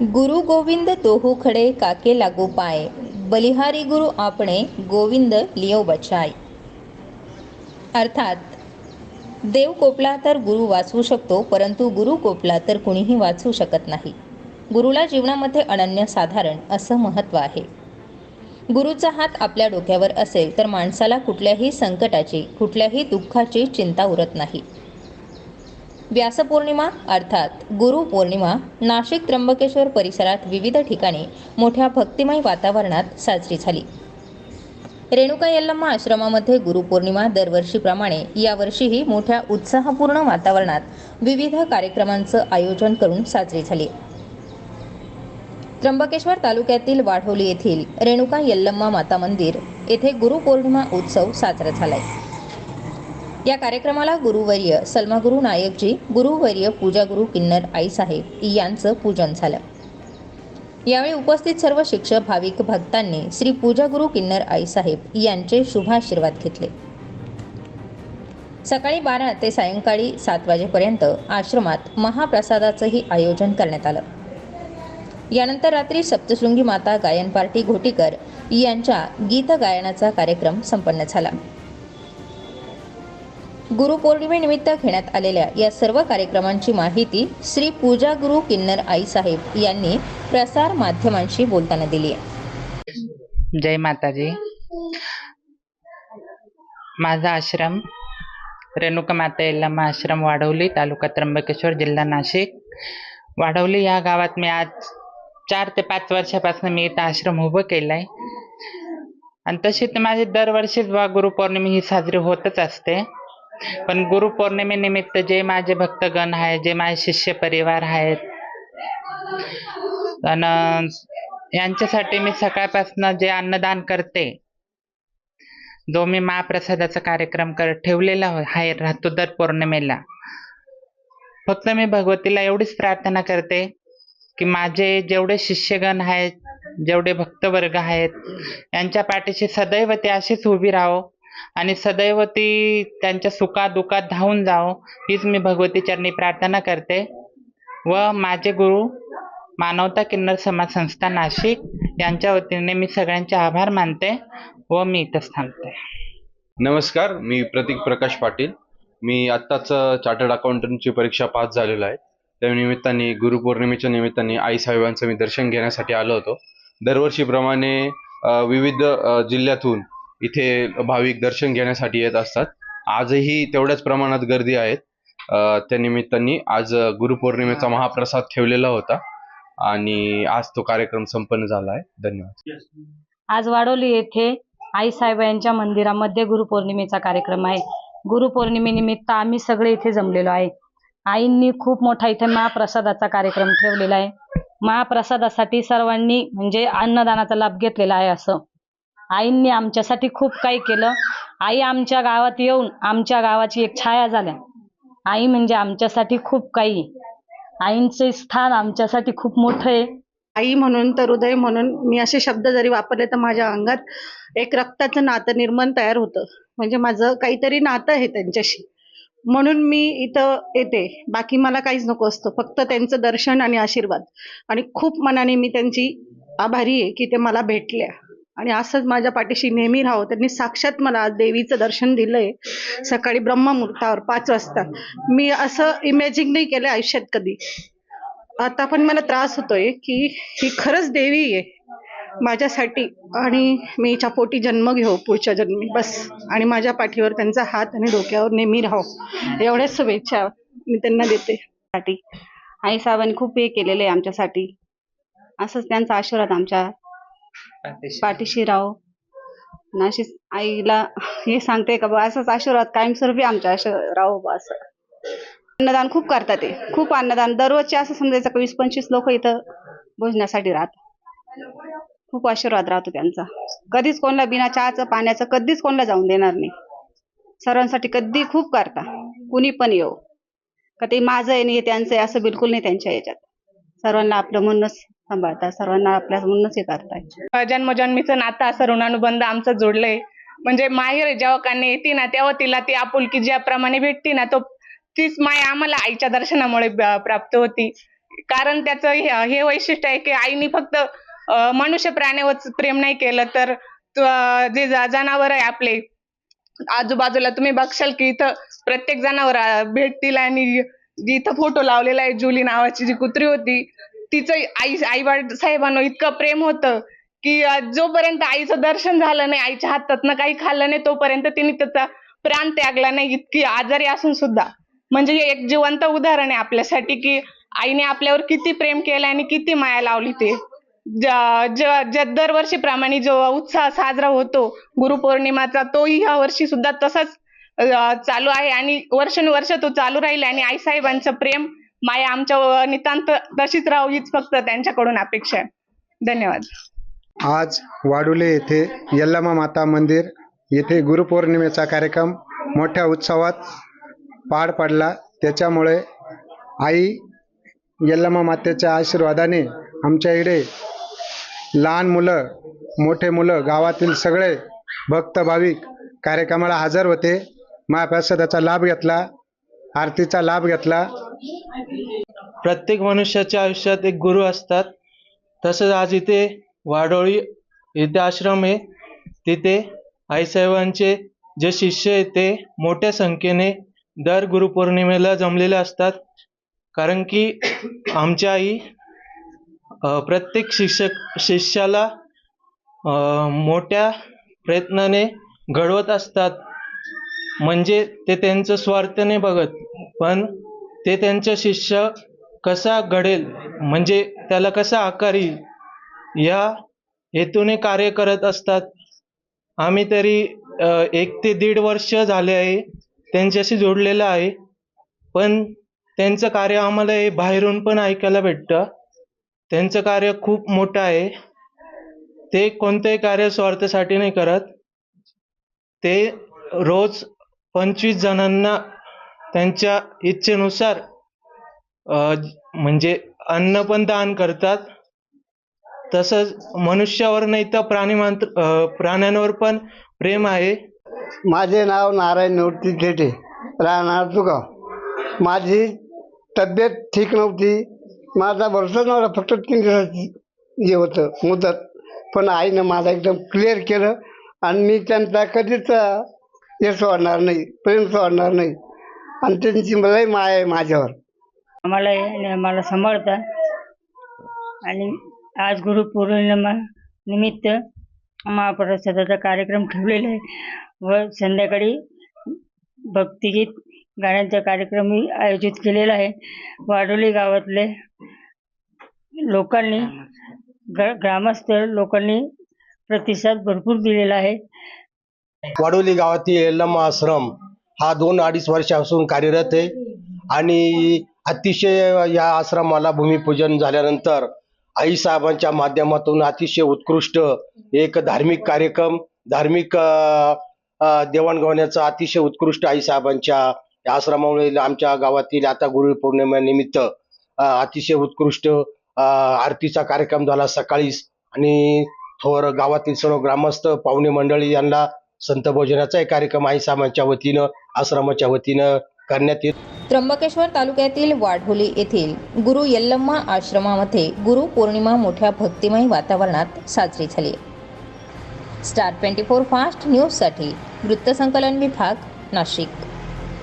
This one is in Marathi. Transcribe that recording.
गुरु गोविंद दोहू खडे काके लागू पाय बलिहारी गुरु आपणे गोविंद लिओ बचाय अर्थात देव कोपला तर गुरु वाचवू शकतो परंतु गुरु कोपला तर कुणीही वाचवू शकत नाही। गुरुला जीवनामध्ये अनन्य साधारण असं महत्त्व आहे। गुरुचा हात आपल्या डोक्यावर असेल तर माणसाला कुठल्याही संकटाची कुठल्याही दुःखाची चिंता उरत नाही। व्यासपौर्णिमा अर्थात गुरुपौर्णिमा नाशिक त्र्यंबकेश्वर परिसरात विविध ठिकाणी मोठ्या भक्तिमय वातावरणात साजरी झाली. रेणुका यल्लम्मा आश्रमामध्ये गुरुपौर्णिमा दरवर्षीप्रमाणे यावर्षीही मोठ्या उत्साहपूर्ण वातावरणात विविध कार्यक्रमांचं आयोजन करून साजरी झाली. त्र्यंबकेश्वर तालुक्यातील वाढोली येथील रेणुका यल्लम्मा माता मंदिर येथे गुरुपौर्णिमा उत्सव साजरा झालाय. या कार्यक्रमाला गुरुवर्य सलमागुरु नायकजी गुरुवर्य पूजागुरु किन्नर आईसाहेब यांचं पूजन झालं. यावेळी उपस्थित सर्व शिक्षक भाविक भक्तांनी श्री पूजागुरु किन्नर आईसाहेब यांचे शुभाशीर्वाद घेतले. सकाळी बारा ते सायंकाळी सात वाजेपर्यंत आश्रमात महाप्रसादाचंही आयोजन करण्यात आलं. यानंतर रात्री सप्तशृंगी माता गायन पार्टी घोटीकर यांच्या गीत गायनाचा कार्यक्रम संपन्न झाला. गुरुपौर्णिमेनिमित्त घेण्यात आलेल्या या सर्व कार्यक्रमांची माहिती श्री पूजा गुरु किन्नर आई साहेब यांनी प्रसार माध्यमांशी बोलताना दिली आहे. जय माताजी. माझा आश्रम रेणुका माता यल्लम्मा आश्रम वाढवली तालुका त्र्यंबकेश्वर जिल्हा नाशिक. वाढवली या गावात मी आज चार ते पाच वर्षापासून मी इथं आश्रम उभं केलं आहे आणि तशी तर माझी दरवर्षीच बा गुरुपौर्णिमा ही साजरी होतच असते. पण गुरुपौर्णिमेनिमित्त जे माझे भक्तगण आहेत जे माझे शिष्य परिवार आहेत आणि यांच्यासाठी मी सकाळपासून जे अन्नदान करते जो मी महाप्रसादाचा कार्यक्रम कर ठेवलेला हो-, आहे राहतो दर पौर्णिमेला. फक्त मी भगवतीला एवढीच प्रार्थना करते की माझे जेवढे शिष्यगण आहेत जेवढे भक्तवर्ग आहेत यांच्या पाठीशी सदैव ते अशीच उभी राहो आणि सदैव ती त्यांच्या सुखात दुःखात धावून जावं हीच मी भगवती चरणी प्रार्थना करते. व माझे गुरु मानवता किन्नर समाज संस्था नाशिक यांच्या वतीने मी सगळ्यांचे आभार मानते व मी इथंच थांबते. नमस्कार मी प्रतीक प्रकाश पाटील. मी आत्ताच चार्टर्ड अकाउंटंटची परीक्षा पास झालेलो आहे. त्या निमित्ताने गुरुपौर्णिमेच्या निमित्ताने आई साहेबांचं मी दर्शन घेण्यासाठी आलो होतो. दरवर्षीप्रमाणे विविध जिल्ह्यातून इथे भाविक दर्शन घेण्यासाठी येत असतात. आजही तेवढ्याच प्रमाणात गर्दी आहेत. त्या निमित्ताने आज गुरुपौर्णिमेचा महाप्रसाद ठेवलेला होता आणि आज तो कार्यक्रम संपन्न झाला आहे. धन्यवाद. आज वाडोली येथे आई साहेब यांच्या मंदिरामध्ये गुरुपौर्णिमेचा कार्यक्रम आहे. गुरुपौर्णिमेनिमित्त आम्ही सगळे इथे जमलेलो आहे. आईंनी खूप मोठा इथे महाप्रसादाचा कार्यक्रम ठेवलेला आहे. महाप्रसादासाठी सर्वांनी म्हणजे अन्नदानाचा लाभ घेतलेला आहे असं. आईंनी आमच्यासाठी खूप काही केलं. आई आमच्या गावात येऊन आमच्या गावाची एक छाया झाल्या. आई म्हणजे आमच्यासाठी खूप काही. आईंचे स्थान आमच्यासाठी खूप मोठं आहे. आई म्हणून तर हृदय म्हणून मी असे शब्द जरी वापरले तर माझ्या अंगात एक रक्ताचं नातं निर्माण तयार होतं. म्हणजे माझं काहीतरी नातं आहे त्यांच्याशी. म्हणून मी इथं येते. बाकी मला काहीच नको असतं. फक्त त्यांचं दर्शन आणि आशीर्वाद. आणि खूप मनाने मी त्यांची आभारी आहे की ते मला भेटल्या. आणि असंच माझ्या पाठीशी नेहमी राहो त्यांनी साक्षात मला देवीचं दर्शन दिलंय. सकाळी ब्रह्ममुहूर्तावर पाच वाजता. मी असं इमॅजिन नाही केलं आयुष्यात कधी. आता पण मला त्रास होतोय की ही खरंच देवी आहे. माझ्यासाठी आणि मी हिच्या पोटी जन्म घेऊ पुढच्या जन्मी. बस. आणि माझ्या पाठीवर त्यांचा हात आणि डोक्यावर नेहमी राहो एवढ्याच शुभेच्छा मी त्यांना देते. साठी आई साहेबांनी खूप हे केलेलं आहे आमच्यासाठी. असंच त्यांचा आशीर्वाद आमच्या पाठीशी. राहो आणि अशीच आईला हे सांगते का बा असंच आशीर्वाद कायमस्वरूपी आमच्या आशीर्वाद राहो बा असं. अन्नदान खूप करतात ते. खूप अन्नदान. दररोजचे असं समजायचं का वीस पंचवीस लोक इथं भोजनासाठी राहतात. खूप आशीर्वाद राहतो त्यांचा. कधीच कोणाला बिना चहाचं पाण्याचं कधीच कोणाला जाऊन देणार नाही. सर्वांसाठी कधी खूप करता. कुणी पण येऊ का ते माझं आहे नाही त्यांचं आहे असं बिलकुल नाही त्यांच्या याच्यात सर्वांना आपलं म्हणूनच सांभाळतात. सर्वांना आपल्या म्हणूनच हे करताय. जन्मजन्मीचं नातं असं ऋणानुबंध आमचं जोडलंय. म्हणजे माहेर जेव्हा कन्या येते ना तेव्हा तिला ती आपुलकी ज्याप्रमाणे भेटते ना तो तीच माय आम्हाला आईच्या दर्शनामुळे प्राप्त होती. कारण त्याचं हे वैशिष्ट्य आहे की आईनी फक्त मनुष्य प्राण्यावर प्रेम नाही केलं तर जे जनावर आहे आपले आजूबाजूला तुम्ही बघशाल की इथं प्रत्येक जनावर भेटतील आणि जी इथं फोटो लावलेला आहे जुली नावाची जी कुत्री होती तिचं आई आई साहेबांना इतकं प्रेम होतं की जोपर्यंत आईचं दर्शन झालं नाही आईच्या हातातनं काही खाल्लं नाही तोपर्यंत तिने त्याचा प्राण त्यागला नाही इतकी आजारी असून सुद्धा. म्हणजे हे एक जिवंत उदाहरण आहे आपल्यासाठी की आईने आपल्यावर किती प्रेम केलं आणि किती माया लावली ते. दरवर्षीप्रमाणे जो उत्साह साजरा होतो गुरुपौर्णिमाचा तोही ह्या वर्षी सुद्धा तसाच चालू आहे. आणि वर्षानुवर्ष तो चालू राहील आणि आईसाहेबांचं प्रेम माया आमच्या नितांत तशीच राहू हीच फक्त त्यांच्याकडून अपेक्षा आहे. धन्यवाद. आज वाडुले येथे यल्लमा माता मंदिर येथे गुरुपौर्णिमेचा कार्यक्रम मोठ्या उत्सवात पार पडला. त्याच्यामुळे आई यल्लमा मातेच्या आशीर्वादाने आमच्या इकडे लहान मुलं मोठे मुलं गावातील सगळे भक्त भाविक कार्यक्रमाला हजर होते. महाप्रसादाचा लाभ घेतला आरतीचा लाभ घेतला. प्रत्येक मनुष्याच्या आयुष्यात एक गुरु असतात. तसंच आज इथे वाडोळी इथे आश्रम आहे. तिथे आईसाहेबांचे जे शिष्य आहे ते मोठ्या संख्येने दर गुरुपौर्णिमेला जमलेले असतात. कारण की आमच्या आई प्रत्येक शिक्षक शिष्याला मोठ्या प्रयत्नाने घडवत असतात. म्हणजे ते त्यांचं स्वार्थ नाही बघत. पण ते त्यांचं शिष्य कसा घडेल म्हणजे त्याला कसा आकार येईल या हेतूने कार्य करत असतात. आम्ही तरी एक ते दीड वर्ष झाले आहे त्यांच्याशी जोडलेलं आहे पण त्यांचं कार्य आम्हाला हे बाहेरून पण ऐकायला भेटतं. त्यांचं कार्य खूप मोठं आहे. ते कोणतंही कार्य स्वार्थासाठी नाही करत. ते रोज पंचवीस जणांना त्यांच्या इच्छेनुसार म्हणजे अन्न पण दान करतात. तसंच मनुष्यावर नाही तर प्राणी प्राण्यांवर पण प्रेम आहे. माझे नाव नारायण निवृत्ती थेटे राहणार तुगाव माझी तब्येत ठीक नव्हती. माझा भरसाच नव्हता फक्त तीन दिवसाची जे होतं मुदत. पण आईनं माझा एकदम क्लिअर केलं आणि मी त्यांचा कधीच हे सोडणार नाही प्रेम सोडणार नाही. आणि त्यांची मलाही माया आहे माझ्यावर. आम्हाला हे- मला सांभाळतात आणि आज गुरुपौर्णिमा निमित्त महाप्रसादाचा कार्यक्रम ठेवलेला आहे. व संध्याकाळी भक्तिगीत गाण्यांचा कार्यक्रमही आयोजित केलेला आहे. वाडोली गावातले लोकांनी ग ग्रामस्थ लोकांनी प्रतिसाद भरपूर दिलेला आहे. वाडोली गावातील आश्रम हा दोन अडीच वर्षापासून कार्यरत आहे. आणि अतिशय या आश्रमाला भूमिपूजन झाल्यानंतर आईसाहेबांच्या माध्यमातून अतिशय उत्कृष्ट एक धार्मिक कार्यक्रम धार्मिक देवाणघेवाण्याचा अतिशय उत्कृष्ट आईसाहेबांच्या या आश्रमामुळे आमच्या गावातील आता गुरुपौर्णिमेनिमित्त अ, अतिशय उत्कृष्ट आरतीचा कार्यक्रम झाला सकाळीच आणि थोर गावातील सर्व ग्रामस्थ पाहुणे मंडळी यांना संत भोजनाचाही कार्यक्रम आई साहेबांच्या वतीनं आश्रमाच्या वतीनं करण्यात येत त्र्यंबकेश्वर तालुक्यातील वाढोली येथील गुरु यल्लम्मा आश्रमामध्ये गुरु पौर्णिमा मोठ्या भक्तिमय वातावरणात साजरी झाली. स्टार ट्वेंटी फोर फास्ट न्यूजसाठी वृत्तसंकलन विभाग नाशिक.